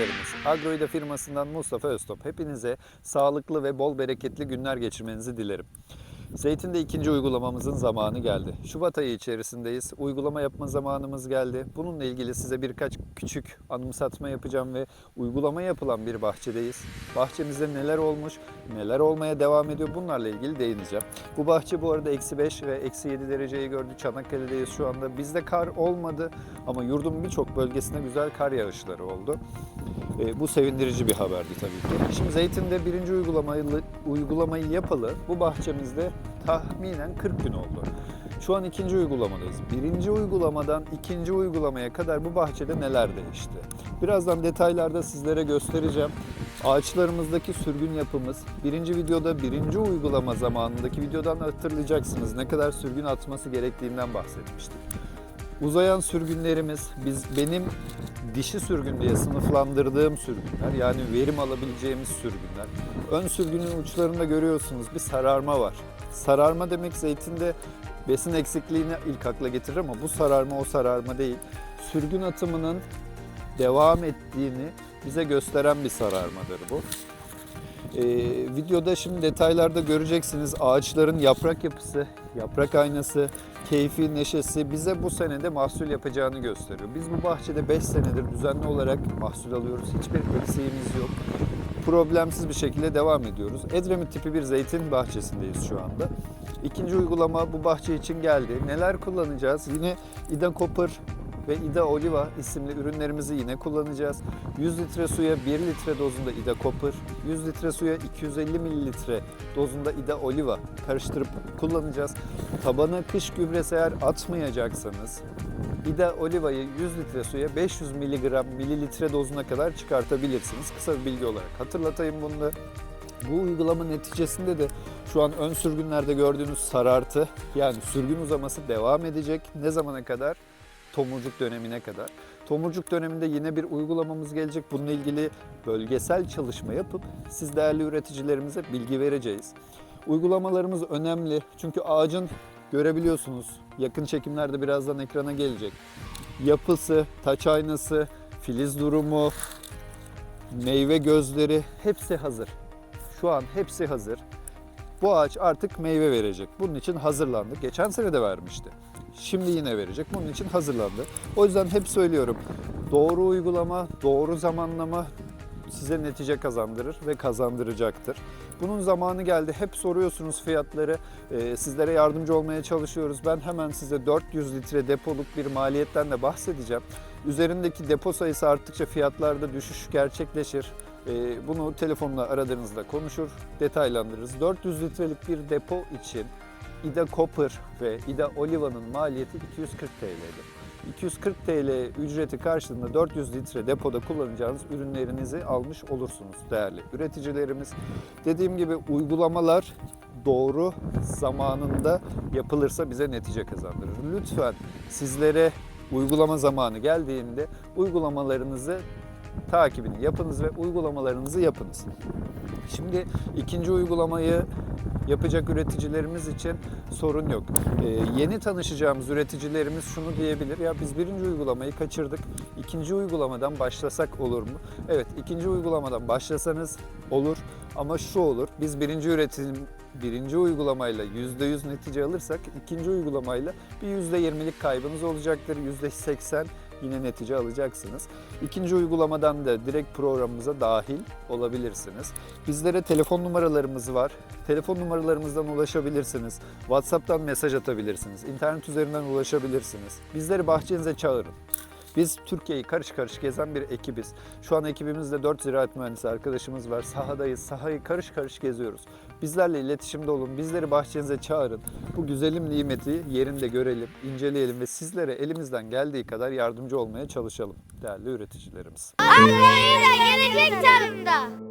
dinleyicilerimiz. Agroida firmasından Mustafa Öztop. Hepinize sağlıklı ve bol bereketli günler geçirmenizi dilerim. Zeytin'de ikinci uygulamamızın zamanı geldi. Şubat ayı içerisindeyiz. Uygulama yapma zamanımız geldi. Bununla ilgili size birkaç küçük anımsatma yapacağım ve uygulama yapılan bir bahçedeyiz. Bahçemizde neler olmuş, neler olmaya devam ediyor bunlarla ilgili değineceğim. Bu bahçe bu arada eksi 5 ve eksi 7 dereceyi gördü. Çanakkale'deyiz şu anda. Bizde kar olmadı ama yurdun birçok bölgesinde güzel kar yağışları oldu. E, bu sevindirici bir haberdi tabii ki. Şimdi Zeytin'de birinci uygulamayı, uygulamayı yapalı. Bu bahçemizde tahminen 40 gün oldu. Şu an ikinci uygulamadayız. Birinci uygulamadan ikinci uygulamaya kadar bu bahçede neler değişti? Birazdan detaylarda sizlere göstereceğim. Ağaçlarımızdaki sürgün yapımız, birinci videoda birinci uygulama zamanındaki videodan hatırlayacaksınız ne kadar sürgün atması gerektiğinden bahsetmiştik. Uzayan sürgünlerimiz, biz benim dişi sürgün diye sınıflandırdığım sürgünler, yani verim alabileceğimiz sürgünler. Ön sürgünün uçlarında görüyorsunuz bir sararma var. Sararma demek zeytinde besin eksikliğini ilk akla getirir ama bu sararma o sararma değil. Sürgün atımının devam ettiğini bize gösteren bir sararmadır bu. Ee, videoda şimdi detaylarda göreceksiniz ağaçların yaprak yapısı, yaprak aynası, keyfi, neşesi bize bu senede mahsul yapacağını gösteriyor. Biz bu bahçede 5 senedir düzenli olarak mahsul alıyoruz. Hiçbir eksiğimiz yok. Problemsiz bir şekilde devam ediyoruz. Edremit tipi bir zeytin bahçesindeyiz şu anda. İkinci uygulama bu bahçe için geldi. Neler kullanacağız? Yine Ida Copper ve Ida Oliva isimli ürünlerimizi yine kullanacağız. 100 litre suya 1 litre dozunda Ida Copper, 100 litre suya 250 mililitre dozunda Ida Oliva karıştırıp kullanacağız. Tabana kış gübresi eğer atmayacaksanız Ida Oliva'yı 100 litre suya 500 miligram mililitre dozuna kadar çıkartabilirsiniz. Kısa bir bilgi olarak hatırlatayım bunu da. Bu uygulama neticesinde de şu an ön sürgünlerde gördüğünüz sarartı yani sürgün uzaması devam edecek. Ne zamana kadar? Tomurcuk dönemine kadar. Tomurcuk döneminde yine bir uygulamamız gelecek. Bununla ilgili bölgesel çalışma yapıp siz değerli üreticilerimize bilgi vereceğiz. Uygulamalarımız önemli çünkü ağacın görebiliyorsunuz yakın çekimlerde birazdan ekrana gelecek. Yapısı, taç aynası, filiz durumu, meyve gözleri hepsi hazır. Şu an hepsi hazır. Bu ağaç artık meyve verecek. Bunun için hazırlandı. Geçen sene de vermişti. Şimdi yine verecek. Bunun için hazırlandı. O yüzden hep söylüyorum. Doğru uygulama, doğru zamanlama size netice kazandırır ve kazandıracaktır. Bunun zamanı geldi. Hep soruyorsunuz fiyatları. Ee, sizlere yardımcı olmaya çalışıyoruz. Ben hemen size 400 litre depoluk bir maliyetten de bahsedeceğim. Üzerindeki depo sayısı arttıkça fiyatlarda düşüş gerçekleşir. Ee, bunu telefonla aradığınızda konuşur, detaylandırırız. 400 litrelik bir depo için Ida Copper ve Ida Oliva'nın maliyeti 240 TL'dir. 240 TL ücreti karşılığında 400 litre depoda kullanacağınız ürünlerinizi almış olursunuz değerli üreticilerimiz. Dediğim gibi uygulamalar doğru zamanında yapılırsa bize netice kazandırır. Lütfen sizlere uygulama zamanı geldiğinde uygulamalarınızı takibini yapınız ve uygulamalarınızı yapınız. Şimdi ikinci uygulamayı yapacak üreticilerimiz için sorun yok. Ee, yeni tanışacağımız üreticilerimiz şunu diyebilir. Ya biz birinci uygulamayı kaçırdık. İkinci uygulamadan başlasak olur mu? Evet ikinci uygulamadan başlasanız olur. Ama şu olur. Biz birinci üretim birinci uygulamayla %100 netice alırsak ikinci uygulamayla bir %20'lik kaybınız olacaktır. %80 yine netice alacaksınız. İkinci uygulamadan da direkt programımıza dahil olabilirsiniz. Bizlere telefon numaralarımız var. Telefon numaralarımızdan ulaşabilirsiniz. WhatsApp'tan mesaj atabilirsiniz. İnternet üzerinden ulaşabilirsiniz. Bizleri bahçenize çağırın. Biz Türkiye'yi karış karış gezen bir ekibiz. Şu an ekibimizde 4 ziraat mühendisi arkadaşımız var. Sahadayız. Sahayı karış karış geziyoruz. Bizlerle iletişimde olun. Bizleri bahçenize çağırın. Bu güzelim nimeti yerinde görelim, inceleyelim ve sizlere elimizden geldiği kadar yardımcı olmaya çalışalım değerli üreticilerimiz. Anneyle gelecek tarımda.